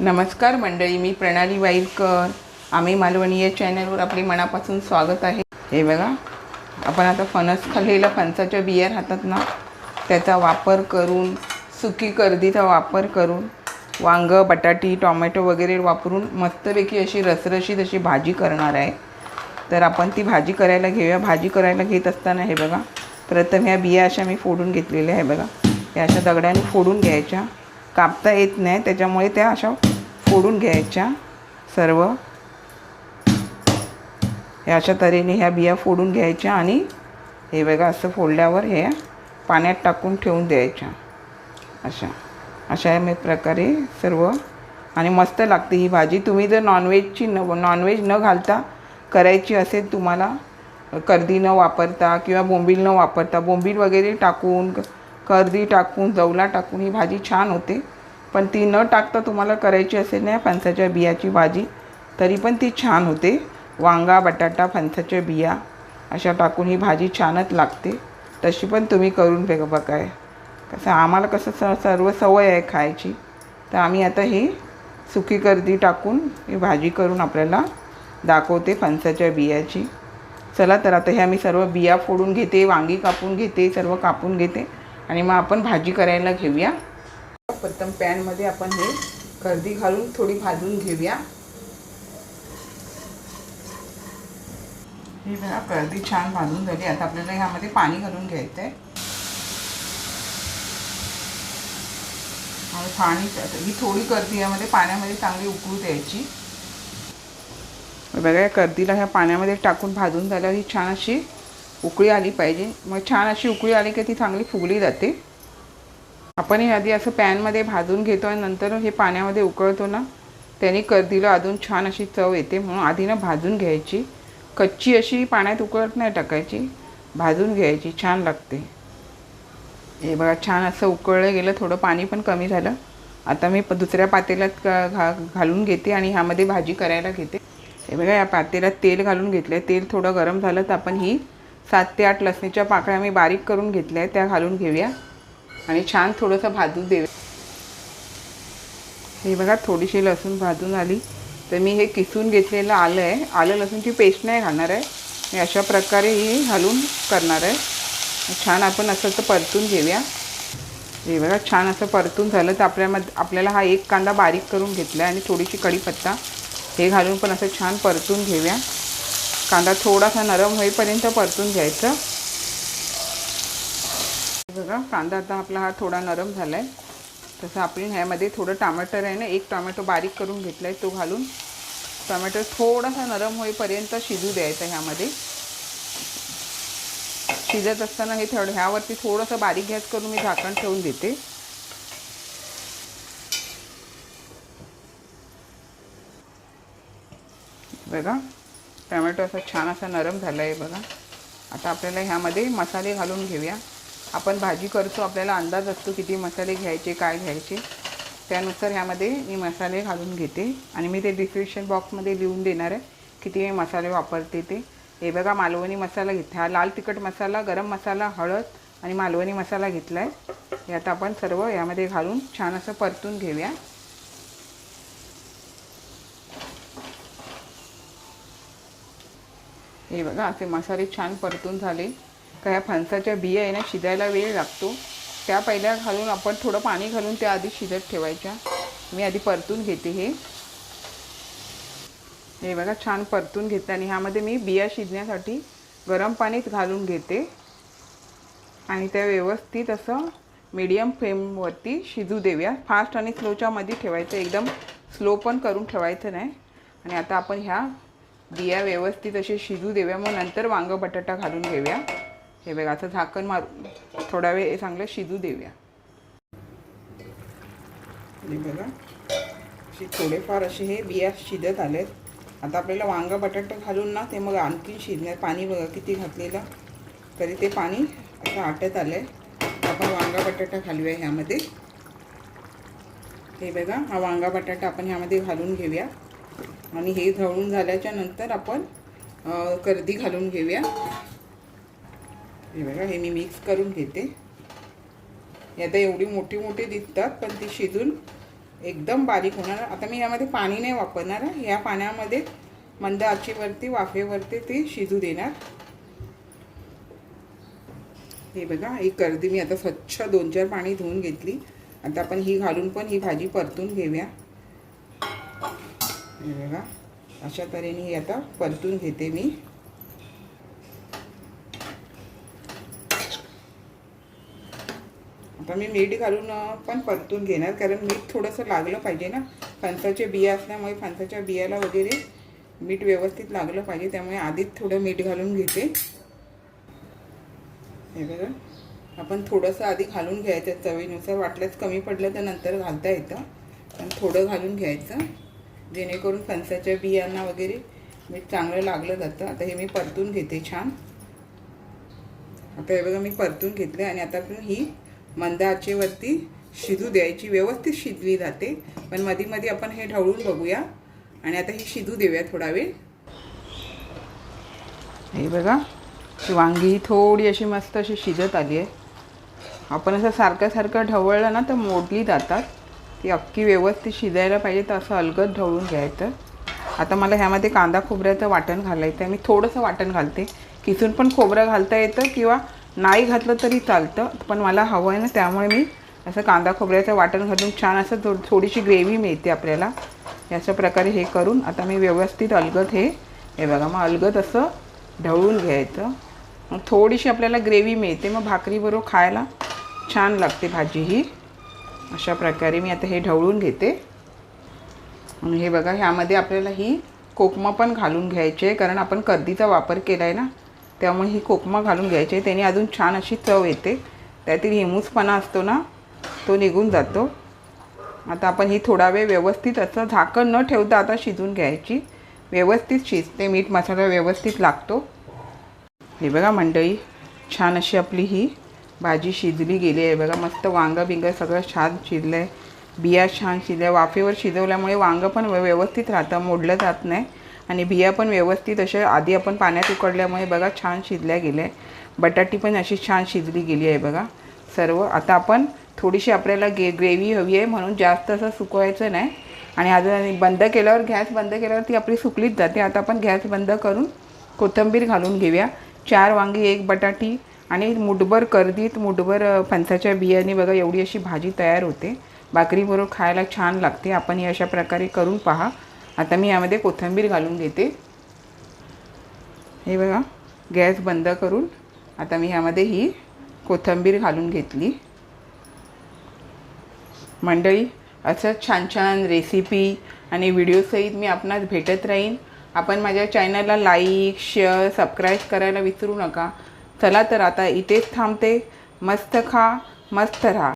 नमस्कार मंडळी मी प्रणाली वाईलकर. आम्ही मालवणी या चॅनलवर आपले मनापासून स्वागत आहे. हे बघा आपण आता फणस खाल्लेल्या फणसाच्या बिया राहतात ना त्याचा वापर करून सुकी कर्दीचा वापर करून वांगं बटाटी टोमॅटो वगैरे वापरून मस्तपैकी अशी रसरशीत अशी भाजी करणार आहे. तर आपण ती भाजी करायला घेऊया. भाजी करायला घेत असताना हे बघा प्रथम ह्या बिया अशा मी फोडून घेतलेल्या आहे बघा. या अशा दगडाने फोडून घ्यायच्या. कापता येत नाही त्याच्यामुळे त्या अशा फोडून घ्यायच्या सर्व. ह्या अशा तऱ्हेने ह्या बिया फोडून घ्यायच्या आणि हे बघा असं फोडल्यावर हे पाण्यात टाकून ठेवून द्यायच्या. अशा अशा मी प्रकारे सर्व. आणि मस्त लागते ही भाजी. तुम्ही जर नॉनव्हेजची न नॉनव्हेज न घालता करायची असेल तुम्हाला कर्दी न वापरता किंवा बोंबील न वापरता बोंबील वगैरे टाकून कर्दी टाकून जवला टाकून ही भाजी छान होते. पण ती न टाकता तुम्हाला करायची असेल ना फणसाच्या बियाची भाजी तरी पण ती छान होते. वांगा बटाटा फणसाच्या बिया अशा टाकून ही भाजी छानच लागते. तशी पण तुम्ही करून बघ बघाय. कसं आम्हाला कसं स सर्व सवय आहे खायची. तर आम्ही आता ही सुकी गर्दी टाकून ही भाजी करून आपल्याला दाखवते फणसाच्या बियाची. चला तर आता हे आम्ही सर्व बिया फोडून घेते वांगी कापून घेते सर्व कापून घेते. आणि मग आपण भाजी करायला घेऊया. प्रथम पॅनमध्ये आपण हे गर्दी घालून थोडी भाजून घेऊया. ही बघा गर्दी छान भाजून झाली. आता आपल्याला ह्यामध्ये पाणी घालून घ्यायचं आहे पाणी ही थोडी कर्दी यामध्ये पाण्यामध्ये चांगली उकळू द्यायची. बघा या कर्दीला ह्या पाण्यामध्ये टाकून भाजून झाल्यावर ही छान अशी उकळी आली पाहिजे. मग छान अशी उकळी आली की ती चांगली फुगली जाते. आपण हे आधी असं पॅनमध्ये भाजून घेतो आणि नंतर हे पाण्यामध्ये उकळतो ना त्याने कर्दीला अजून छान अशी चव येते. म्हणून आधी ना भाजून घ्यायची. कच्ची अशी पाण्यात उकळत नाही टाकायची. भाजून घ्यायची. छान लागते. हे बघा छान असं उकळलं गेलं. थोडं पाणी पण कमी झालं. आता मी प दुसऱ्या पातेल्यात घा घालून घेते आणि ह्यामध्ये भाजी करायला घेते. हे बघा या पातेल्यात तेल घालून घेतलं तेल थोडं गरम झालं तर आपण ही सात ते आठ लसणीच्या पाकळ्या मी बारीक करून घेतल्या आहेत त्या घालून घेऊया. आणि छान थोडंसं भाजून देऊ हे बघा थोडीशी लसूण भाजून आली. तर मी हे किसून घेतलेलं आलं आहे. आलं लसूणची पेस्ट नाही घालणार आहे. मी अशा प्रकारे ही घालून करणार आहे. छान आपण असं तर परतून घेऊया. हे बघा छान असं परतून झालं. तर आपल्यामध्ये आपल्याला हा एक कांदा बारीक करून घेतला आहे आणि थोडीशी कढीपत्ता. हे घालून पण असं छान परतून घेऊया. कांदा थोडासा नरम होईपर्यंत परतून घ्यायचं. बघा कांदा आता आपला हा थोडा नरम झाला आहे तसं आपण ह्यामध्ये थोडं टमाटर आहे ना एक टोमॅटो बारीक करून घेतला आहे तो घालून. टोमॅटो थोडासा नरम होईपर्यंत शिजू द्यायचा ह्यामध्ये. शिजत असताना हे थोडं ह्यावरती थोडंसं बारीक गॅस करून मी झाकण ठेवून देते. बघा टमॅटो असा छान असा नरम झाला आहे बघा. आता आपल्याला ह्यामध्ये मसाले घालून घेऊया. आपण भाजी करतो आपल्याला अंदाज असतो किती मसाले घ्यायचे काय घ्यायचे. त्यानुसार ह्यामध्ये मी मसाले घालून घेते. आणि मी ते डिस्क्रिप्शन बॉक्समध्ये लिहून देणार आहे किती मी मसाले वापरते ते. हे बघा मालवणी मसाला घेतला. हा लाल तिखट मसाला गरम मसाला हळद आणि मालवणी मसाला घेतला आहे हे आता आपण सर्व यामध्ये घालून छान असं परतून घेऊया. हे बघा असे मसाले छान परतून झाले. का ह्या फणसाच्या बिया आहे ना शिजायला वेळ लागतो. त्या पहिल्या घालून आपण थोडं पाणी घालून त्या आधी शिजत ठेवायच्या. मी आधी परतून घेते हे. हे बघा छान परतून घेते आणि ह्यामध्ये मी बिया शिजण्यासाठी गरम पाणीच घालून घेते. आणि त्या व्यवस्थित असं मीडियम फ्लेमवरती शिजू देऊया. फास्ट आणि स्लोच्यामध्ये ठेवायचं. एकदम स्लो पण करून ठेवायचं नाही. आणि आता आपण ह्या बिया व्यवस्थित असे शिजू देऊया. मग नंतर वांगं बटाटा घालून घेऊया. हे बघा असं झाकण मारून थोडा वेळ चांगलं शिजू देऊया. हे बघा थोडेफार असे हे बिया शिजत आलेत. आता आपल्याला वांगा बटाटा घालून ना ते मग आणखी शिजण्यात पाणी बघा किती घातलेलं. तरी ते पाणी असं आटत आलं आहे आपण वांगा बटाटा घालूया ह्यामध्ये. हे बघा हा वांगा बटाटा आपण ह्यामध्ये घालून घेऊया. आणि हे ढवळून झाल्याच्यानंतर आपण कर्दी घालून घेऊया. हे बघा हे मी मिक्स करून घेते. हे आता एवढी मोठी मोठी दिसतात पण ती शिजून एकदम बारीक होणार. आता मी यामध्ये पाणी नाही वापरणार या पाण्यामध्ये मंद आचीवरती वाफेवरती ते शिजू देणार. हे बघा ही कर्दी मी आता स्वच्छ दोन चार पाणी धुवून घेतली. आता आपण ही घालून पण ही भाजी परतून घेऊया. हे बघा. अशा तऱ्हेने हे आता परतून घेते मी. आता मी मीठ घालून पण परतून घेणार कारण मीठ थोडंसं लागलं पाहिजे ना. फणसाचे बिया असल्यामुळे फणसाच्या बियाला वगैरे मीठ व्यवस्थित लागलं पाहिजे त्यामुळे आधीच थोडं मीठ घालून घेते. हे बघा. आपण थोडंसं आधी घालून घ्यायचं चवीनुसार. वाटल्यास कमी पडलं तर नंतर घालता येतं पण थोडं घालून घ्यायचं. जेणेकरून फणसाच्या बियांना वगैरे मीठ चांगलं लागलं जातं. आता हे मी परतून घेते छान. आता हे बघा मी परतून घेतले आणि आता आपण ही मंद आचेवरती शिजू द्यायची. व्यवस्थित शिजली जाते. पण मध्ये मध्ये आपण हे ढवळून बघूया. आणि आता ही शिजू देऊया थोडा वेळ. हे बघा वांगी ही थोडी अशी मस्त अशी शिजत आली आहे आपण असं सारखं सारखं ढवळलं ना तर मोडली जातात. ती अख्खी व्यवस्थित शिजायला पाहिजे तर असं अलगद ढवळून घ्यायचं. आता मला ह्यामध्ये कांदा खोबऱ्याचं वाटण घालायचं आहे मी थोडंसं वाटण घालते. किसून पण खोबरं घालता येतं किंवा नाही घातलं तरी चालतं पण मला हवं आहे ना त्यामुळे मी असं कांदा खोबऱ्याचं वाटण घालून छान असं थो थोडीशी ग्रेव्ही मिळते आपल्याला. अशा प्रकारे हे करून आता मी व्यवस्थित अलगद हे हे बघा मग अलगद असं ढवळून घ्यायचं. मग थोडीशी आपल्याला ग्रेव्ही मिळते. मग भाकरीबरोबर खायला छान लागते भाजी ही. अशा प्रकारे मी आता हे ढवळून घेते. आणि हे बघा ह्यामध्ये आपल्याला ही कोकमा पण घालून घ्यायची आहे कारण आपण कर्दीचा वापर केला आहे ना त्यामुळे ही कोकमा घालून घ्यायची आहे. त्याने अजून छान अशी चव येते. त्यातील हिमूसपणा असतो ना तो निघून जातो. आता आपण ही थोडा वेळ व्यवस्थित असं झाकण न ठेवता आता शिजून घ्यायची. व्यवस्थित शिजते मीठ मसाला व्यवस्थित लागतो. हे बघा मंडळी छान अशी आपली ही भाजी शिजली गेली आहे. बघा मस्त वांगं बिंगं सगळं छान शिजलं आहे बिया छान शिजल्या. वाफेवर शिजवल्यामुळे वांगं पण व्यवस्थित राहतं. मोडलं जात नाही. आणि बिया पण व्यवस्थित अशा आधी आपण पाण्यात उकडल्यामुळे बघा छान शिजल्या गेल्या. आहे बटाटी पण अशी छान शिजली गेली आहे बघा. सर्व. आता आपण थोडीशी आपल्याला गे ग्रेव्ही हवी आहे म्हणून जास्त असं सुकवायचं नाही. आणि आता बंद केल्यावर गॅस बंद केल्यावर ती आपली सुकलीच जाते. आता आपण गॅस बंद करून कोथिंबीर घालून घेऊया. चार वांगी एक बटाटी आणि मुठभर कर्दीत मुठभर फणसाच्या बियाने बघा एवढी अशी भाजी तयार होते. भाकरीबरोबर खायला छान लागते. आपण ही अशा प्रकारे करून पहा. आता मी यामध्ये कोथिंबीर घालून घेते. हे बघा गॅस बंद करून आता मी ह्यामध्ये ही कोथिंबीर घालून घेतली. मंडळी असंच छान छान रेसिपी आणि व्हिडिओसहित मी आपणास भेटत राहीन. आपण माझ्या चॅनलला लाईक शेअर सबस्क्राईब करायला विसरू नका. चला तर आता इथेच थांबते. मस्त खा मस्त राहा.